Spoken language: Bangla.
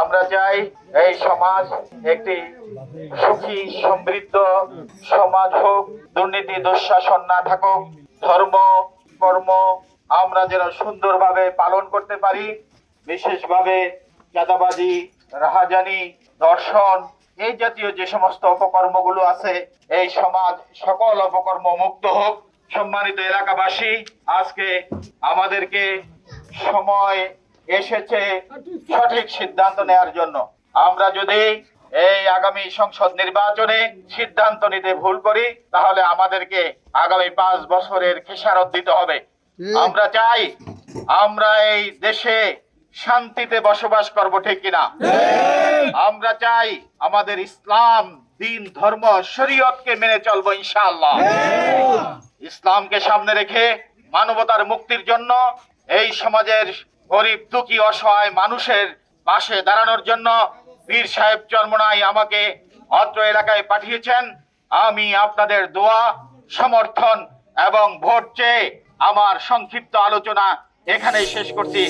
আমরা চাই এই সমাজ একটি সুখী, সমৃদ্ধ সমাজ হোক, দুর্নীতি, দুঃশাসন না থাকুক, ধর্ম, কর্ম আমরা যেন সুন্দরভাবে পালন করতে পারি, বিশেষভাবে চাঁদাবাজি, রাহাজানি দর্শন এই জাতীয় যে সমস্ত অপকর্মগুলো আছে, এই সমাজ সকল অপকর্ম মুক্ত হোক। সম্মানিত এলাকাবাসী আজকে আমাদেরকে সময় এসেছে সঠিক সিদ্ধান্ত নেওয়ার জন্য। আমরা যদি এই আগামী সংসদ নির্বাচনে সিদ্ধান্ত নিতে ভুল করি তাহলে আমাদেরকে আগামী পাঁচ বছরের খেসারত দিতে হবে। আমরা চাই আমরা এই দেশে শান্তিতে বসবাস করব ঠিক কিনা আমরা চাই আমাদের ইসলাম দিন ধর্ম শরীয়তকে মেনে চলবো ইনশাআল্লাহ। ইসলামকে সামনে রেখে মানবতার মুক্তির জন্য এই সমাজের গরিব, দুঃখী, অসহায় মানুষের পাশে দাঁড়ানোর জন্য বীর সাহেব চর্মনাই আমাকে অত্র এলাকায় পাঠিয়েছেন। আমি আপনাদের দোয়া, সমর্থন এবং ভোট চেয়ে আমার সংক্ষিপ্ত আলোচনা এখানেই শেষ করছি।